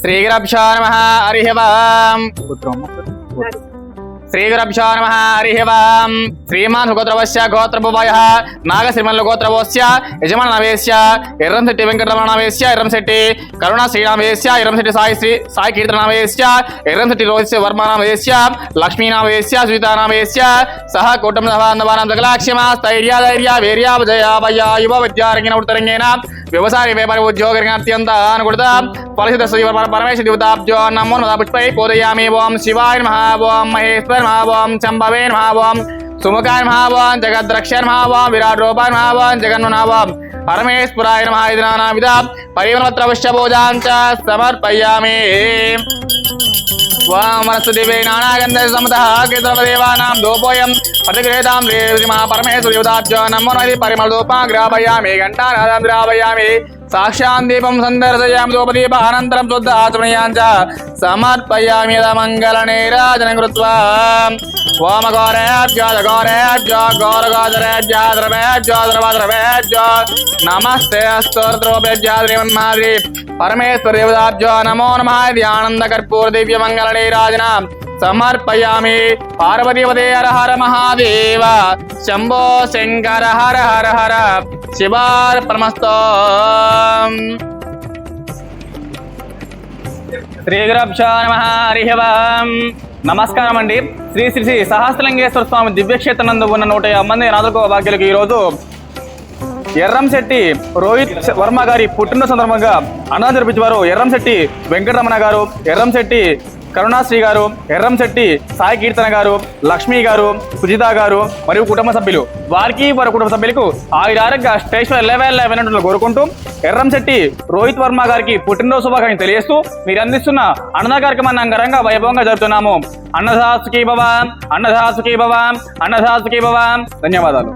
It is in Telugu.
శ్రీగురభ్యో నమ హరి ఓం శ్రీగురభ్యో నమ హరి ఓం శ్రీమాన్ గోత్రవస్య గోత్రభువయ నాగశ్రీమన్ల గోత్రవోస్య యజమాన నవేశ్య ఎర్రంశెట్టి వెంకటరమణ నవేశ్య ఎర్రంశెట్టి కరుణ శ్రీనామేశ్య ఎర్రంశెట్టి సాయి శ్రీ సాయి కీర్తన నవేశ్య ఎర్రంశెట్టి రోహిత్య వర్మ నవేశ్య లక్ష్మీ నామేశ్య సుజిత నామేశ్య సహ కుటుంబ సభాంధవానం సకలాక్షమా స్థైర్య ధైర్య వీర్య విజయ యువ విద్యారంగిన ఉత్తరంగేన వ్యవసాయ వ్యాపార ఉద్యోగ అత్యంత అనుకూలత ఫలసిత శ్రీ పరమేశ్వర దేవతాబ్జో నమో నమ పుష్పై పూజయామి ఓం శివాయ మహా ఓం మహేశ్వర నమః ఓం చంబవే నమః ఓం సుముఖాయ నమః ఓం జగద్రక్ష నమః ఓం విరాట్ రూపాయ నమః ఓం జగన్మనః ఓం పరమేశ్వరాయ నమః దివే నానాగంధ సమత కేంద్రదేవానాం దోపోయం ప్రతిగృహేతాం శ్రీ మహా నమో నది పరిమళ దోపాగ్రాపయామి ఘంటానాదం ద్రాపయామి సాక్షాన్ దీపం సందర్శయామి దోపదీప అనంతరం శుద్ధ ఆచమనీయాం చ సమర్పయామి మంగళ నీరాజన కృత్వా ఓమ గౌరేభ్యో గౌరేభ్యో గౌర గోదరేభ్యో ద్రవేభ్యో ద్రవద్రవేభ్యో నమస్తే స్తోత్రోభ్యో శ్రీమన్మాద్రి పరమేశ్వర దేవతాభ్యో నమో నమ ఆనంద కర్పూర దివ్య మంగళ నీరాజన. సమర్పయామి పార్వతీపదే హర హర మహాదేవ. శంభో శంకర హర హర హర శివార్పణమస్తో. శ్రీ గురభ్యో నమ హరి నమస్కారం అండి శ్రీ శ్రీ శ్రీ సహస్రలింగేశ్వర స్వామి దివ్యక్షేత్రం నందు ఉన్న నూట యాభై మంది నాదుకో భాగ్యులకు ఈరోజు ఎర్రంశెట్టి రోహిత్ వర్మ గారి పుట్టిన సందర్భంగా అన్నదానం జరిపించేవారు. ఎర్రంశెట్టి వెంకటరమణ గారు ఎర్రంశెట్టి కరుణాశ్రీ గారు ఎర్రంశెట్టి సాయి కీర్తన గారు లక్ష్మి గారు సుజిత గారు మరియు కుటుంబ సభ్యులు. వారికి వారి కుటుంబ సభ్యులకు ఆయురారోగ్య స్టేషన్ లెవెల్ లెవెన్ కోరుకుంటూ ఎర్రంశెట్టి రోహిత్ వర్మ గారికి పుట్టినరోజు శుభాకాంక్షలు తెలియజేస్తూ మీరు అందిస్తున్న అన్నదాన కార్యక్రమాన్ని అంగరంగ వైభవంగా జరుపుతున్నాము. అన్నదాసుకి భవాన్ అన్నదాసుకి భవాన్ అన్నదాసుకి భవాన్ ధన్యవాదాలు.